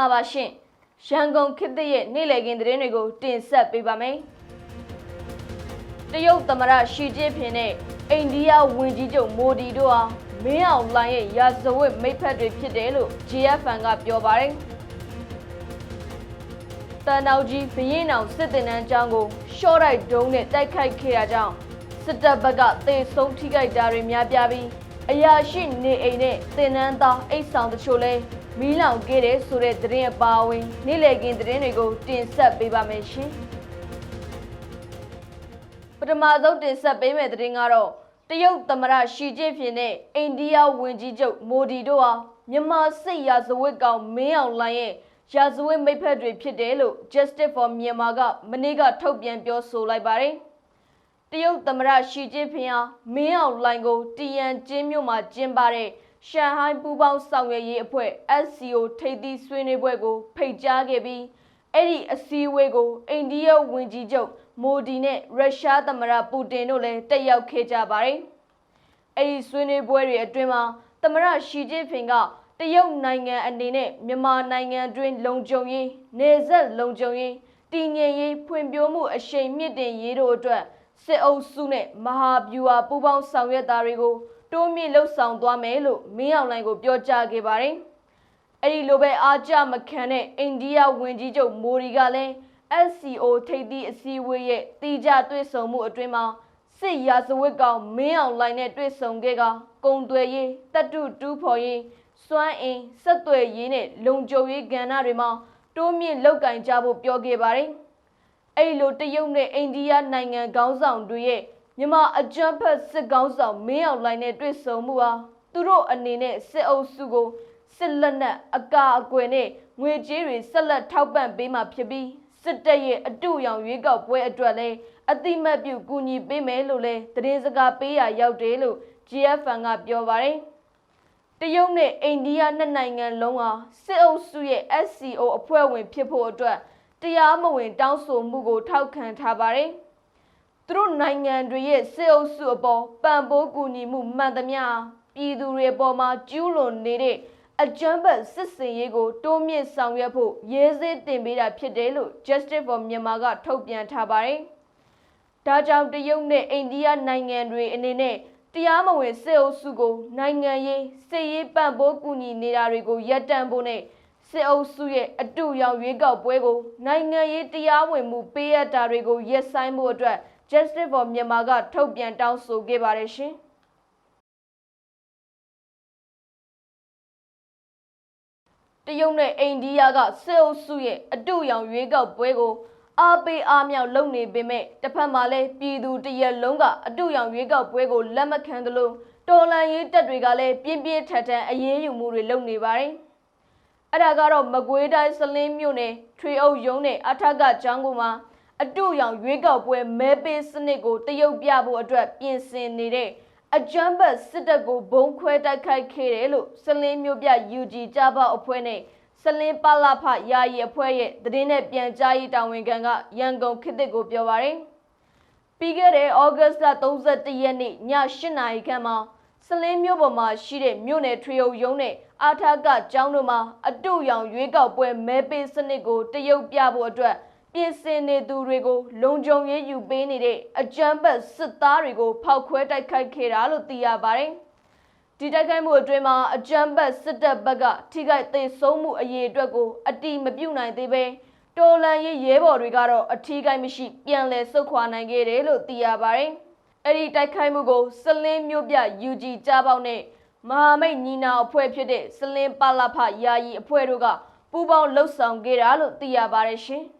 ္ဂလာပါရှင်ရန်ကုန်ခေတ်သစ်ရဲ့နေ့လည်ခင်းသတင်းတွေကိုတင်ဆက်ပေးပါမယ်တရုတ်သမ္မတရှီကျင်းဖျင်နဲ့အိန္ဒိယဝန်ကြီးချုပ်မိုဒီတို့ဟာမင်းအောင်လှိုင်ရဲ့ရာဇဝတ်မိတ်ဖက်တွေဖြစ်တယ်လို့ GFN ကပြောပါတယ်တန်တောင်ကြီးဘရင်အောင်စစ်တင်တန်းကျောင်းကိုရှော့တိုက်ဒုံးနဲ့တိုက်ခိုက်ခဲ့တာကြောင့်စစ်တပ်ဘက်ကသေဆုံးထိခိုက်တာတွေများပြားပြီးအရာရှိနေအိမ်နဲ့တင်နန်းသားအိတ်ဆောင်တချို့လဲ မီးလောင်ခဲ့တဲ့ဆိုတဲ့သတင်းအပါအဝင်နေ့လည်ခင်းသတင်းတွေကိုတင်ဆက်ပေးပါမယ်ရှင်ပထမဆုံးတင်ဆက်ပေးမယ့်သတင်းကတော့တရုတ်သမ္မတရှီကျင်းဖျင်နဲ့အိန္ဒိယဝန်ကြီးချုပ်မိုဒီတို့ဟာမြန်မာစစ်ရာဇဝတ်ကောင်မင်းအောင်လှိုင်ရဲ့ရာဇဝတ်မိတ်ဖက်တွေဖြစ်တယ်လို့ Justice for Myanmar ကမနေ့ကထုတ်ပြန်ပြောဆိုလိုက်ပါတယ်။တရုတ်သမ္မတရှီကျင်းဖျင်ဟာမင်းအောင်လှိုင်ကိုတီယန်ကျင်းမြို့မှာကျင်းပတဲ့ ရှန်ဟိုင်းပူးပေါင်းဆောင်ရွက်ရေးအဖွဲ့ SCO ထိပ်သီးဆွေးနွေးပွဲကို ဖိတ်ကြားခဲ့ပြီးအဲ့ဒီအစည်းအဝေးကိုအိန္ဒိယဝန်ကြီးချုပ်မိုဒီနဲ့ရုရှားသမ္မတပူတင်တို့လည်းတက်ရောက်ခဲ့ကြပါတယ်။အဲ့ဒီဆွေးနွေးပွဲတွေအတွင်းမှာသမ္မတရှီကျင်းဖျင်ကတရုတ်နိုင်ငံအနေနဲ့မြန်မာနိုင်ငံတွင်လုံခြုံရေးနေဆက်လုံခြုံရေးတည်ငြိမ်ရေးဖွံ့ဖြိုးမှုအရှိန်မြင့်တင်ရေးတို့အတွက်စစ်အုပ်စုနဲ့မဟာဗျူဟာပူးပေါင်းဆောင်ရွက်တာတွေကို တိုးမြင့်လှုပ်ဆောင်သွားမယ်လို့မင်းအောင်လှိုင်ကိုပြောကြားခဲ့ပါတယ်။အဲ့ဒီလိုပဲအားကြမခံတဲ့အိန္ဒိယဝန်ကြီးချုပ်မိုဒီကလည်း SCO ထိပ်သီးအစည်းအဝေးရဲ့တီးကြတွေ့ဆုံမှုအတွင်းမှာစစ်ရာဇဝတ်ကောင်မင်းအောင်လှိုင်နဲ့တွေ့ဆုံခဲ့ကကုံသွယ်ရေးတပ်တုတူးဖော်ရေးစွမ်းအင်ဆက်သွယ်ရေးနဲ့လုံခြုံရေးကဏ္ဍတွေမှာတိုးမြင့်လောက်ကင်ကြဖို့ပြောခဲ့ပါတယ်။အဲ့လိုတရုတ်နဲ့အိန္ဒိယနိုင်ငံခေါင်းဆောင်တွေရဲ့ မြန်မာအကြမ်းဖက်စစ်ကောင်းဆောင်မင်းအောင်လှိုင်နဲ့တွေ့ဆုံမှုဟာသူတို့အနေနဲ့စစ်အုပ်စုကိုစစ်လက်နက်အကာအကွယ်နဲ့ငွေကြေးတွေဆက်လက်ထောက်ပံ့ပေးမှာဖြစ်ပြီးစစ်တပ်ရဲ့အတူရောင်ရွေးကောက်ပွဲအတွက်လည်းအတိမတ်ပြုကူညီပေးမယ်လို့လည်းသတင်းစကားပေးရရောက်တယ်လို့ GFN ကပြောပါတယ်တရုတ်နဲ့အိန္ဒိယနှစ်နိုင်ငံလုံးဟာစစ်အုပ်စုရဲ့ SCO အဖွဲ့ဝင်ဖြစ်ဖို့အတွက်တရားမဝင်တောင်းဆိုမှုကိုထောက်ခံထားပါတယ်။ သူတို့နိုင်ငံတွေရဲ့စစ်အုပ်စုအပေါ်ပံ့ပိုးကူညီမှုမှန်သမျှပြည်သူတွေအပေါ်မှာကျူးလွန်နေတဲ့အကြမ်းဖက်စစ်စင်ရေးကိုတိုးမြင့်ဆောင်ရွက်ဖို့ရေးစင်းတင်ပေးတာဖြစ်တယ်လို့ Justice for Myanmar ကထုတ်ပြန်ထားပါတယ်။ဒါကြောင့်တရုတ်နဲ့အိန္ဒိယနိုင်ငံတွေအနေနဲ့တရားမဝင်စစ်အုပ်စုကိုနိုင်ငံရေးစစ်ရေးပံ့ပိုးကူညီနေတာတွေကိုရပ်တန့်ဖို့နဲ့စစ်အုပ်စုရဲ့အတူရောင်ရွေးကောက်ပွဲကိုနိုင်ငံရေးတရားဝင်မှုပေးအပ်တာတွေကိုရပ်ဆိုင်းဖို့အတွက် Justice for Myanmar ကထုတ်ပြန်တောင်းဆိုခဲ့ပါတယ်ရှင်။တရုတ်နဲ့အိန္ဒိယကစစ်အုပ်စုရဲ့အတူရောင်ရွေးကောက်ပွဲကိုအားပေးအားမြောက်လုပ်နေပေမဲ့တစ်ဖက်မှာလည်းပြည်သူတရက်လုံးကအတူရောင်ရွေးကောက်ပွဲကိုလက်မခံသလိုတော်လန်ရေးတပ်တွေကလည်းပြင်းပြင်းထန်ထန်အရေးယူမှုတွေလုပ်နေပါတယ်။အဲ့ဒါကတော့မကွေးတိုင်းစလင်းမြို့နယ်ထွေအုပ်ရုံးနဲ့အထက်ကကျောင်းကူမှာ အတူရောင်ရွေးကောက်ပွဲမဲပေးစနစ်ကိုတရုတ်ပြဖို့အတွက်ပြင်ဆင်နေတဲ့အကြမ်းဖက်စစ်တပ်ကိုဘုံခွဲတိုက်ခိုက်ခဲ့တယ်လို့စလင်းမျိုးပြ UG ကြပါအဖွဲ့နဲ့စလင်းပလာဖယာယီအဖွဲ့ရဲ့သတင်းနဲ့ပြန်ကြားရေးတာဝန်ခံကရန်ကုန်ခေတ်သစ်ကိုပြောပါရယ်ပြီးခဲ့တဲ့ဩဂတ်စ်လ31ရက်နေ့ည8နာရီခန့်မှာစလင်းမြို့ပေါ်မှာရှိတဲ့မြို့နယ်ထွေအုပ်ရုံးနဲ့အာထာကကျောင်းတို့မှာအတူရောင်ရွေးကောက်ပွဲမဲပေးစနစ်ကိုတရုတ်ပြဖို့အတွက် ပြင်ဆင်နေသူတွေကိုလုံခြုံရေးယူပေးနေတဲ့အကြမ်းဖက်စစ်သားတွေကိုဖောက်ခွဲတိုက်ခိုက်ခဲ့တာလို့သိရပါတယ်။ဒီတိုက်ခိုက်မှုအတွင်းမှာအကြမ်းဖက်စစ်တပ်ဘက်ကထိခိုက်သေဆုံးမှုအရေးအတွက်ကိုအတိမပြုတ်နိုင်သေးပဲတော်လန်ရေးရဲဘော်တွေကတော့အထီးကိုင်းမရှိ ပြန်လည်ဆုတ်ခွာနိုင်ခဲ့တယ်လို့သိရပါတယ်။အဲ့ဒီတိုက်ခိုက်မှုကိုစလင်းမျိုးပြ UG ကြားပေါက်နဲ့မဟာမိတ်ညီနာအဖွဲ့ဖြစ်တဲ့စလင်းပလဖယာယီအဖွဲ့တို့ကပူးပေါင်းလှုပ်ဆောင်ခဲ့တာလို့သိရပါတယ်ရှင်။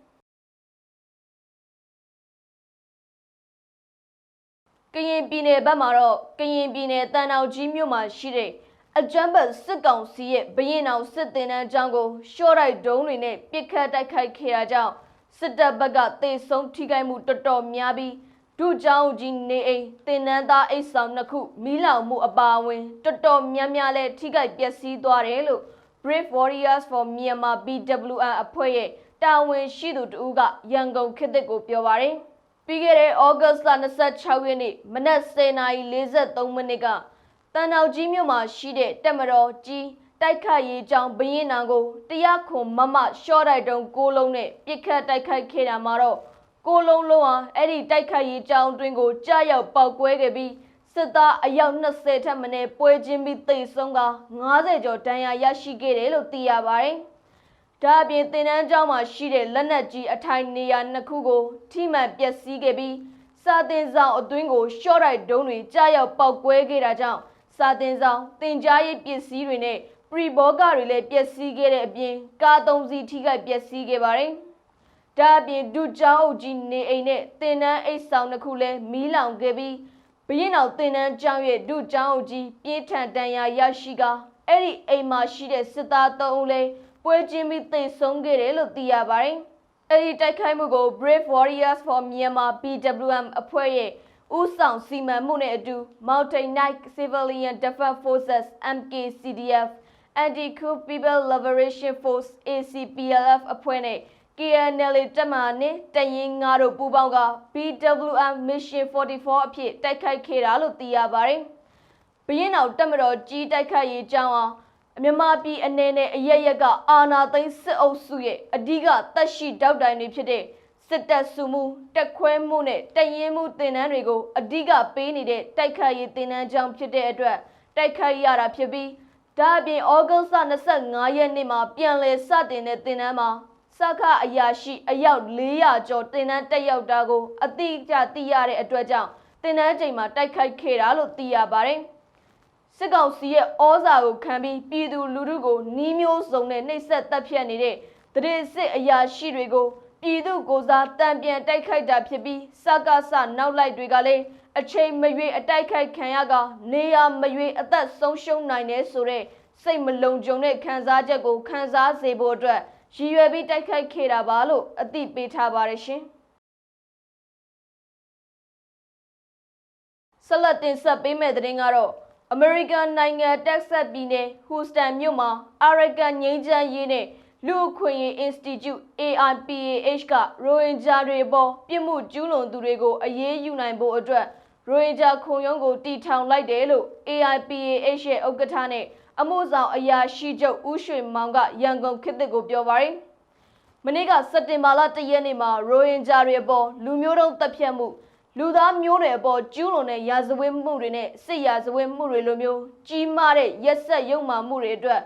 ကရင်ပြည်နယ်ဘက်မှာတော့ကရင်ပြည်နယ်တန်တောင်ကြီးမြို့မှာရှိတဲ့အကြမ်းဖက်စစ်ကောင်စီရဲ့ဘရင်အောင်စစ်တင်တန်းအကြောင်းကိုရှော့တိုက်ဒုံးတွေနဲ့ပစ်ခတ်တိုက်ခိုက်ခဲ့တာကြောင့်စစ်တပ်ဘက်ကတေဆုံးထိခိုက်မှုတော်တော်များပြီးဒုကျောင်းကြီးနေအိမ်တင်နန်းသားအိတ်ဆောင်နှစ်ခုမီးလောင်မှုအပါအဝင်တော်တော်များများလဲထိခိုက်ပျက်စီးသွားတယ်လို့ Brave Warriors for Myanmar BWN အဖွဲ့ရဲ့တာဝန်ရှိသူတဦးကရန်ကုန်ခေတ်သစ်ကိုပြောပါတယ် ပြီးခဲ့တဲ့ဩဂတ်စ်လ26ရက်နေ့မနက်10:43မိနစ်ကတန်တောင်ကြီးမြို့မှာရှိတဲ့တက်မတော်ကြီးတိုက်ခတ်ရေးကြောင်းဘရင်နံကိုတရားခွန်မမရှော့တိုက်တုံးကိုလုံးနဲ့ပြစ်ခတ်တိုက်ခိုက်ခဲ့တာမှာတော့ကိုလုံးလုံးဟာအဲ့ဒီတိုက်ခတ်ရေးကြောင်းအတွင်းကိုကြားရောက်ပောက်ကွဲခဲ့ပြီးစစ်သားအယောက်20ထက်မနည်းပွဲချင်းပြီးတိတ်ဆုံးက90ကျော်ဒဏ်ရာရရှိခဲ့တယ်လို့သိရပါတယ်။ ဒါအပြင်တင်နန်းကျောင်းမှာရှိတဲ့လက်နက်ကြီးအထိုင်နေရာနှစ်ခုကို ထိမှန်ပျက်စီးခဲ့ပြီးစာတင်ဆောင်အတွင်းကိုရှော့တိုက်ဒုံးတွေကြားရောက်ပောက်ကွဲခဲ့တာကြောင့်စာတင်ဆောင်တင်ကြားရေးပစ္စည်းတွေနဲ့ပရီဘောဂတွေလည်းပျက်စီးခဲ့တဲ့အပြင်ကားသုံးစီးထိခိုက်ပျက်စီးခဲ့ပါတယ်။ဒါအပြင်ဒုချောင်းအုပ်ကြီးနေအိမ်နဲ့တင်နန်းအိတ်ဆောင်တစ်ခုလည်းမီးလောင်ခဲ့ပြီးဘရင်တော်တင်နန်းကျောင်းရဲ့ဒုချောင်းအုပ်ကြီးပြင်းထန်တန်ရာရရှိကအဲ့ဒီအိမ်မှာရှိတဲ့စစ်သား၃ဦးလည်း ပွဲချင်းပြီးသေဆုံးခဲ့တယ်လို့သိရပါတယ်။အဲ့ဒီတိုက်ခိုက်မှုကို Brave Warriors for Myanmar BWM အဖွဲ့ရဲ့ဦးဆောင်စီမံမှုနဲ့အတူ Mountain Knight Civilian Defense Forces MKCDF Anti-Coup People Liberation Force ACPLF အဖွဲ့နဲ့ KNL တပ်မဟာနဲ့တရင်ငါတို့ပူးပေါင်းက BWM Mission 44အဖြစ်တိုက်ခိုက်ခဲ့တာလို့သိရပါတယ်။ဘရင်တော်တပ်မတော်ကြီးတိုက်ခိုက်ရေးကြောင်းအောင် မြန်မာပြည်အနေနဲ့အရရက်ကအာနာသိန်းစစ်အုပ်စုရဲ့အဓိကတပ်ရှိတောက်တိုင်တွေဖြစ်တဲ့စစ်တပ်စုမှုတက်ခွဲမှုနဲ့တရင်မှုတင်နန်းတွေကိုအဓိကပေးနေတဲ့တိုက်ခိုက်ရေးတင်နန်းကြောင်းဖြစ်တဲ့အတွက်တိုက်ခိုက်ရတာဖြစ်ပြီးဒါအပြင်ဩဂုတ်လ25ရက်နေ့မှာပြန်လည်စတင်တဲ့တင်နန်းမှာစခအရာရှိအယောက်400ကျော်တင်နန်းတက်ရောက်တာကိုအတိအကျသိရတဲ့အတွက်ကြောင့်တင်နန်းချိန်မှာတိုက်ခိုက်ခဲ့တာလို့သိရပါတယ်။ စစ်ကောင်စီရဲ့ဩဇာကိုခံပြီးပြည်သူလူထုကိုနှီးမျိုးစုံနဲ့နှိပ်စက်တပ်ဖြတ်နေတဲ့တရေစစ်အရာရှိတွေကိုပြည်သူကိုစားတံပြန်တိုက်ခိုက်တာဖြစ်ပြီးစကားဆနောက်လိုက်တွေကလည်းအချိန်မရွေးအတိုက်ခိုက်ခံရကနေရမရွေးအသက်ဆုံးရှုံးနိုင်တယ်ဆိုတဲ့စိတ်မလုံခြုံတဲ့ခံစားချက်ကိုခံစားစေဖို့အတွက်ရည်ရွယ်ပြီးတိုက်ခိုက်ခဲ့တာပါလို့အသိပေးထားပါတယ်ရှင်ဆက်လက်တင်ဆက်ပေးမယ့်သတင်းကတော့ အမေရိကန်နိုင်ငံတက်ဆက်ပြည်နယ်ဟူစတန်မြို့မှာအာရကန်ငိမ့်ချမ်းရေးနဲ့လူ့အခွင့်အရေး Institute AIPAH ကရိုဟင်ဂျာတွေပေါ်ပြစ်မှုကျူးလွန်သူတွေကိုအရေးယူနိုင်ဖို့အတွက်ရိုဟင်ဂျာခုံရုံးကိုတီထောင်လိုက်တယ်လို့ AIPAH ရဲ့ဥက္ကဋ္ဌနဲ့အမှုဆောင်အရာရှိချုပ်ဦးရွှေမောင်ကရန်ကုန်ခေတ်သစ်ကိုပြောပါရယ်မနေ့ကစက်တင်ဘာလ၁ရက်နေ့မှာရိုဟင်ဂျာတွေအပေါ်လူမျိုးတုံးတပ်ဖြတ်မှု လူသားမျိုးတွေအပေါ်ကျူးလွန်တဲ့ရာဇဝတ်မှုတွေနဲ့စစ်ရာဇဝတ်မှုတွေလိုမျိုးကြီးမားတဲ့ရက်ဆက်ရုံမှမှုတွေအတွက်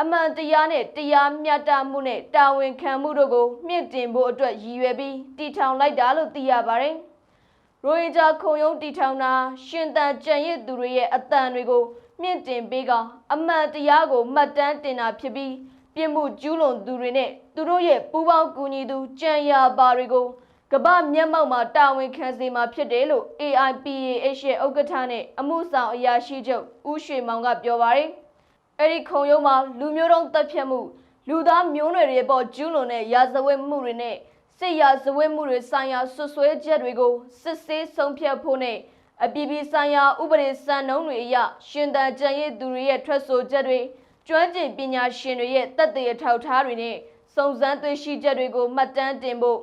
အမှန်တရားနဲ့တရားမျှတမှုနဲ့တာဝန်ခံမှုတို့ကိုမြင့်တင်ဖို့အတွက်ရည်ရွယ်ပြီးတည်ထောင်လိုက်တာလို့သိရပါတယ်။ရိုဟင်ဂျာခုံရုံးတည်ထောင်တာရှင်သန်ကြံရစ်သူတွေရဲ့အတန်တွေကိုမြင့်တင်ပေးကအမှန်တရားကိုမှတ်တမ်းတင်တာဖြစ်ပြီးပြစ်မှုကျူးလွန်သူတွေနဲ့သူတို့ရဲ့ပူးပေါင်းကူညီသူကြံရပါတွေကို ကမ္ဘာမျက်မှောက်မှာတာဝန်ခံစေမှာဖြစ်တယ်လို့ AIPAH ရဲ့ဥက္ကဋ္ဌနဲ့အမှုဆောင်အရာရှိချုပ်ဦးရွှေမောင်ကပြောပါတယ်။အဲဒီခုံရုံးမှာလူမျိုးတုံးတပ်ဖြတ်မှုလူသားမျိုးနွယ်တွေပေါ်ကျူးလွန်တဲ့ရာဇဝတ်မှုတွေနဲ့စစ်ရာဇဝတ်မှုတွေဆိုင်ရာဆွဆွဲချက်တွေကိုစစ်ဆေးဆုံးဖြတ်ဖို့နဲ့အပြည်ပြည်ဆိုင်ရာဥပဒေစံနှုန်းတွေအရရှင်သန်ကြံရည်သူတွေရဲ့ထွက်ဆိုချက်တွေကျွမ်းကျင်ပညာရှင်တွေရဲ့တက်တဲ့အထောက်ထားတွေနဲ့စုံစမ်းသိရှိချက်တွေကိုမှတ်တမ်းတင်ဖို့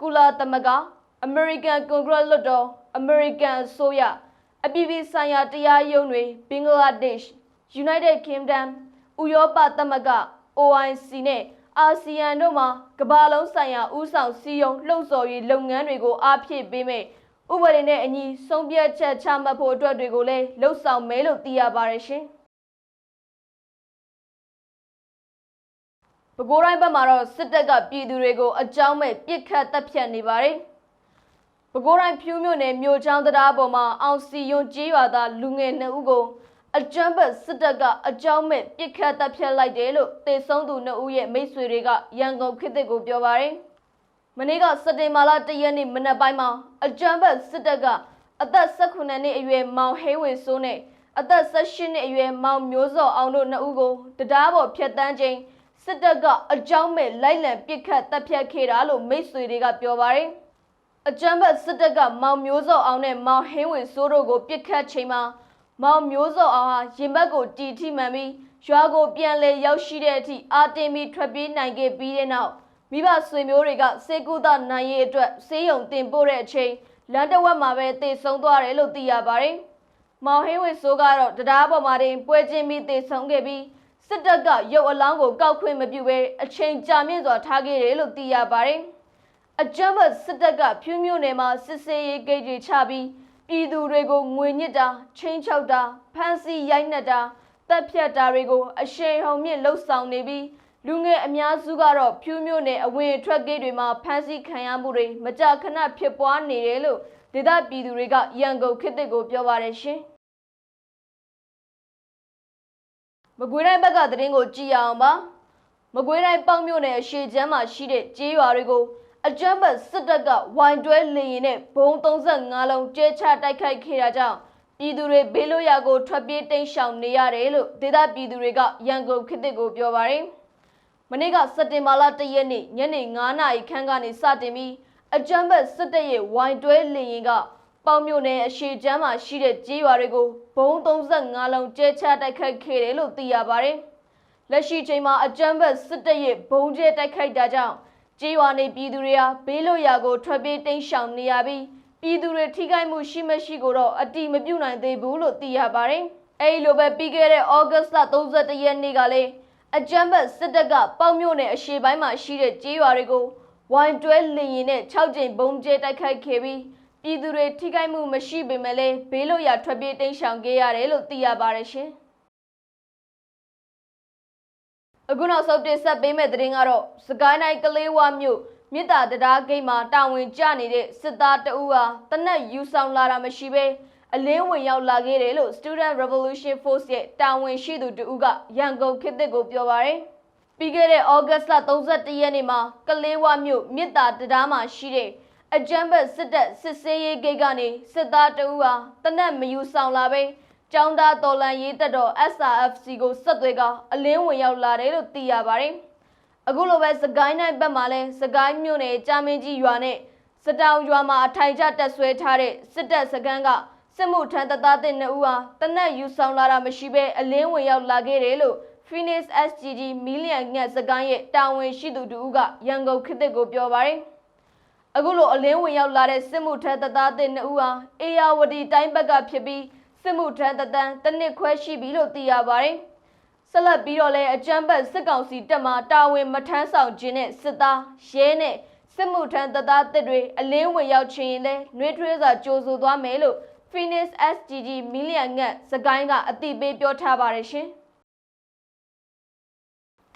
ကုလသမဂ္ဂအမေရိကန်ကွန်ဂရက်လွှတ်တော်အမေရိကန်အစိုးရအပြည်ပြည်ဆိုင်ရာတရားရုံးတွေဘင်္ဂလားဒေ့ရှ် United Kingdom ဥရောပသမဂ္ဂ OIC နဲ့အာဆီယံတို့မှာကမ္ဘာလုံးဆိုင်ရာဥဆောင်စည်းရုံးလှုပ်ဆော်ရေးလုပ်ငန်းတွေကိုအားဖြည့်ပေးမယ်ဥပဒေနဲ့အညီဆုံးဖြတ်ချက်ချမှတ်ဖို့အတွက်တွေကိုလည်းလှုပ်ဆောင်မယ်လို့သိရပါတယ်ရှင်။ ပဲခူးတိုင်းဘက်မှာတော့စစ်တပ်ကပြည်သူတွေကိုအကြောင်းမဲ့ပစ်ခတ်တပ်ဖြတ်နေပါတယ်။ပဲခူးတိုင်းဖြူးမြို့နယ်မြို့ချောင်းတရားပေါ်မှာအောင်စီယွန်ကြေးရွာသားလူငယ်နှစ်ဦးကိုအကြမ်းဖက်စစ်တပ်ကအကြောင်းမဲ့ပစ်ခတ်တပ်ဖြတ်လိုက်တယ်လို့တေဆုံးသူနှစ်ဦးရဲ့မိတ်ဆွေတွေကရန်ကုန်ခေတ်သစ်ကိုပြောပါတယ်။မနေ့ကစက်တင်ဘာလ၁ရက်နေ့မနက်ပိုင်းမှာအကြမ်းဖက်စစ်တပ်ကအသက်18နှစ်အရွယ်မောင်ဟေးဝေစိုးနဲ့အသက်18နှစ်အရွယ်မောင်မျိုးစောအောင်တို့နှစ်ဦးကိုတရားပေါ်ဖျက်တမ်းချိန် စစ်တပ်ကအကြောင်းမဲ့လိုက်လံပစ်ခတ်တပ်ဖြတ်ခဲ့တာလို့မိတ်ဆွေတွေကပြောပါတယ်။အကြမ်းဖက်စစ်တပ်ကမောင်မျိုးစောအောင်နဲ့မောင်ဟင်းဝင်စိုးတို့ကိုပစ်ခတ်ချိန်မှာမောင်မျိုးစောအောင်ဟာရင်ဘတ်ကိုတီထိမှန်ပြီးရွာကိုပြန်လဲရောက်ရှိတဲ့အထိအာတင်ပြီးထွက်ပြေးနိုင်ခဲ့ပြီးတဲ့နောက်မိဘဆွေမျိုးတွေကစေကုသနိုင်ရေးအတွက်ဆေးရုံတင်ပို့တဲ့အချိန်လမ်းတစ်ဝက်မှာပဲတည်ဆုံးသွားတယ်လို့သိရပါတယ်။မောင်ဟင်းဝေဆိုးကတော့တရားပေါ်မှာတင်ပွဲချင်းပြီးတည်ဆုံးခဲ့ပြီး စစ်တပ်ကရုပ်အလောင်းကိုကောက်ခွင့်မပြုဘဲအချိန်ကြာမြင့်စွာထားခဲ့တယ်လို့သိရပါတယ်။အကြမ်းဖက်စစ်တပ်ကဖြူးမြို့နယ်မှာစစ်ဆေးရေးဂိတ်တွေချပြီးပြည်သူတွေကိုငွေညစ်တာချင်းချောက်တာဖမ်းဆီးရိုက်နှက်တာတပ်ဖြတ်တာတွေကိုအရှိန်ဟုန်မြင့်လှုပ်ဆောင်နေပြီးလူငယ်အများစုကတော့ဖြူးမြို့နယ်အဝင်အထွက်ဂိတ်တွေမှာဖမ်းဆီးခံရမှုတွေမကြာခဏဖြစ်ပွားနေတယ်လို့ဒေသပြည်သူတွေကရန်ကုန်ခေတ်သစ်ကိုပြောပါတယ်ရှင်။ မကွေးတိုင်းဘက်ကသတင်းကိုကြည့်ရအောင်ပါ။မကွေးတိုင်းပေါက်မြို့နယ်အရှိချမ်းမှာရှိတဲ့ကျေးရွာတွေကိုအကြမ်းဖက်စစ်တပ်ကဝိုင်တွဲလေရင်နဲ့ဘုံ35လုံးကျဲချတိုက်ခိုက်ခဲ့တာကြောင့်ပြည်သူတွေဘေးလွတ်ရာကိုထွက်ပြေးတိမ်းရှောင်နေရတယ်လို့ဒေသပြည်သူတွေကရန်ကုန်ခေတ်သစ်ကိုပြောပါတယ်။မနေ့ကစက်တင်ဘာလ1ရက်နေ့ညနေ9နာရီခန့်ကနေစတင်ပြီးအကြမ်းဖက်စစ်တပ်ရဲ့ဝိုင်တွဲလေရင်က ပေါင်မြို့နယ်အရှိချမ်းမှာရှိတဲ့ကြေးရွာတွေကိုဘုံ35လုံးကျဲချတိုက်ခိုက်ခဲ့တယ်လို့သိရပါတယ်။လက်ရှိချိန်မှာအကြမ်းဖက်စစ်တပ်ရဲ့ဘုံကျဲတိုက်ခိုက်တာကြောင့်ကြေးရွာနေပြည်သူတွေဟာဘေးလွတ်ရာကိုထွက်ပြေးတိမ်းရှောင်နေရပြီးပြည်သူတွေထိခိုက်မှုရှိမရှိကိုတော့အတိမပြုနိုင်သေးဘူးလို့သိရပါတယ်။အဲဒီလိုပဲပြီးခဲ့တဲ့ဩဂတ်စ်လ31ရက်နေ့ကလည်းအကြမ်းဖက်စစ်တပ်ကပေါင်မြို့နယ်အရှေ့ပိုင်းမှာရှိတဲ့ကြေးရွာတွေကိုဝိုင်တွဲလင်ရင်နဲ့6ကြိမ်ဘုံကျဲတိုက်ခိုက်ခဲ့ပြီး ပြည်သူတွေထိခိုက်မှုမရှိပေမဲ့လည်းဘေးလွတ်ရာထွက်ပြေးတိမ်းရှောင်ခဲ့ရတယ်လို့သိရပါတယ်ရှင်။အခုနောက်ဆုံးတင်ဆက်ပေးမယ့်သတင်းကတော့စကိုင်းတိုင်းကလေးဝမြို့မြစ်တာတရားဂိတ်မှာတာဝန်ကျနေတဲ့စစ်သားတအူးဟာတနက်ယူဆောင်လာတာမရှိဘဲအလင်းဝင်ရောက်လာခဲ့တယ်လို့ Student Revolution Force ရဲ့တာဝန်ရှိသူတဦးကရန်ကုန်ခေတ်သစ်ကိုပြောပါရယ်ပြီးခဲ့တဲ့ဩဂတ်စ်လ31ရက်နေ့မှာကလေးဝမြို့မြစ်တာတရားမှာရှိတဲ့ အကြမ်းဖက်စစ်တပ်စစ်ဆေးရေးဂိတ်ကနေစစ်သားတအူးဟာတနက်မယူဆောင်လာဘဲကျောင်းသားတော်လန်ရေးတက်တော် SRFC ကိုဆက်သွဲကအလင်းဝင်ရောက်လာတယ်လို့သိရပါတယ်။အခုလိုပဲစကိုင်းတိုင်းဘက်မှာလဲစကိုင်းမြို့နယ်ကြာမင်းကြီးရွာနဲ့စတောင်ရွာမှာအထိုင်ကျတက်ဆွဲထားတဲ့စစ်တပ်စခန်းကစစ်မှုထမ်းတပ်သားတဲ့နှစ်ဦးဟာတနက်ယူဆောင်လာတာမရှိဘဲအလင်းဝင်ရောက်လာခဲ့တယ်လို့ Phoenix SGG မီလီယံငှက်စကိုင်းရဲ့တာဝန်ရှိသူတူကရန်ကုန်ခေတ်သစ်ကိုပြောပါတယ်။ အခုလိုအလင်းဝင်ရောက်လာတဲ့စစ်မှုထမ်းတပ်သားတဲ့နှစ်ဦးဟာအေယာဝတီတိုင်းဘက်ကဖြစ်ပြီးစစ်မှုထမ်းတတန်းတစ်နှစ်ခွဲရှိပြီလို့သိရပါတယ်။ဆက်လက်ပြီးတော့လည်းအကြမ်းဖက်စစ်ကောင်စီတပ်မှတာဝန်မထမ်းဆောင်ခြင်းနဲ့စစ်သားရဲနဲ့စစ်မှုထမ်းတပ်သားတစ်တွေအလင်းဝင်ရောက်ခြင်းရင်လည်းနှွေးထွေးစွာကြိုးဆိုသွားမယ်လို့ Phoenix SGG မီလီယံငတ်စကိုင်းကအတိပေးပြောထားပါတယ်ရှင်။